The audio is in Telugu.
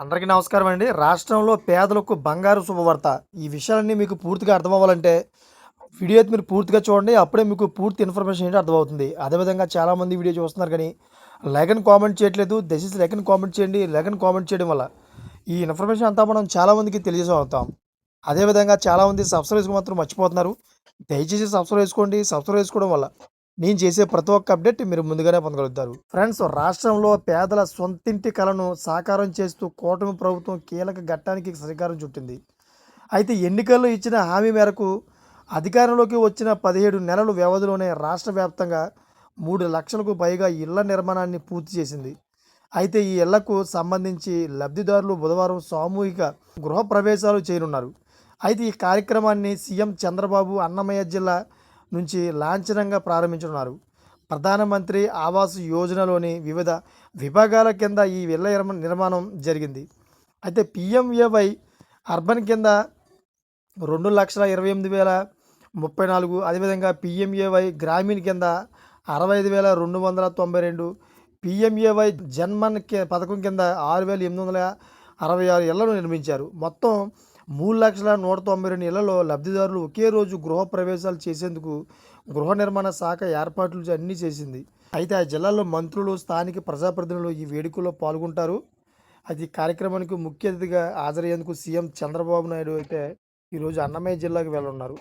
అందరికీ నమస్కారం అండి. రాష్ట్రంలో పేదలకు బంగారు శుభవార్త. ఈ విషయాలన్నీ మీకు పూర్తిగా అర్థమవ్వాలంటే వీడియో అయితే మీరు పూర్తిగా చూడండి. అప్పుడే మీకు పూర్తి ఇన్ఫర్మేషన్ ఏంటి అర్థమవుతుంది. అదేవిధంగా చాలామంది వీడియో చూస్తున్నారు కానీ లైక్ కామెంట్ చేయట్లేదు. దయచేసి లైక్ కామెంట్ చేయండి. లైక్ కామెంట్ చేయడం వల్ల ఈ ఇన్ఫర్మేషన్ అంతా మనం చాలామందికి తెలియజేస్తాం అదేవిధంగా చాలామంది సబ్స్క్రైబ్ మాత్రం మర్చిపోతున్నారు. దయచేసి సబ్స్క్రైబ్ చేసుకోండి. సబ్స్క్రైబ్ చేసుకోవడం వల్ల నేను చేసే ప్రతి ఒక్క అప్డేట్ మీరు ముందుగానే పొందగలుగుతారు. ఫ్రెండ్స్ రాష్ట్రంలో పేదల సొంతింటి కలను సాకారం చేస్తూ కూటమి ప్రభుత్వం కీలక ఘట్టానికి శ్రీకారం చుట్టింది. అయితే ఎన్నికల్లో ఇచ్చిన హామీ మేరకు అధికారంలోకి వచ్చిన పదిహేడు నెలల వ్యవధిలోనే రాష్ట్ర వ్యాప్తంగా మూడు లక్షలకు పైగా ఇళ్ళ నిర్మాణాన్ని పూర్తి చేసింది. అయితే ఈ ఇళ్ళకు సంబంధించి లబ్ధిదారులు బుధవారం సామూహిక గృహ ప్రవేశాలు చేయనున్నారు. అయితే ఈ కార్యక్రమాన్ని సీఎం చంద్రబాబు అన్నమయ్య జిల్లా నుంచి లాంఛనంగా ప్రారంభించనున్నారు. ప్రధానమంత్రి ఆవాస్ యోజనలోని వివిధ విభాగాల కింద ఈ ఇళ్ళ నిర్మ- నిర్మాణం జరిగింది. అయితే పిఎంఏవై అర్బన్ కింద రెండు లక్షల ఇరవై ఎనిమిది వేల ముప్పై నాలుగు అదేవిధంగా పిఎంఏవై గ్రామీణ కింద అరవై ఐదు వేల రెండు వందల తొంభై రెండు పిఎంఏవై జన్మన్కి పథకం కింద ఆరు వేల ఎనిమిది వందల అరవై ఆరు ఇళ్ళను నిర్మించారు. మొత్తం మూడు లక్షల నూట తొంభై రెండు ఇళ్ళలో లబ్ధిదారులు ఒకే రోజు గృహ ప్రవేశాలు చేసేందుకు గృహ నిర్మాణ శాఖ ఏర్పాట్లు అన్నీ చేసింది. అయితే ఆ జిల్లాలో మంత్రులు స్థానిక ప్రజాప్రతినిధులు ఈ వేడుకలో పాల్గొంటారు. అది కార్యక్రమానికి ముఖ్య అతిథిగా హాజరయ్యేందుకు సీఎం చంద్రబాబు నాయుడు అయితే ఈరోజు అన్నమయ్య జిల్లాకు వెళ్ళున్నారు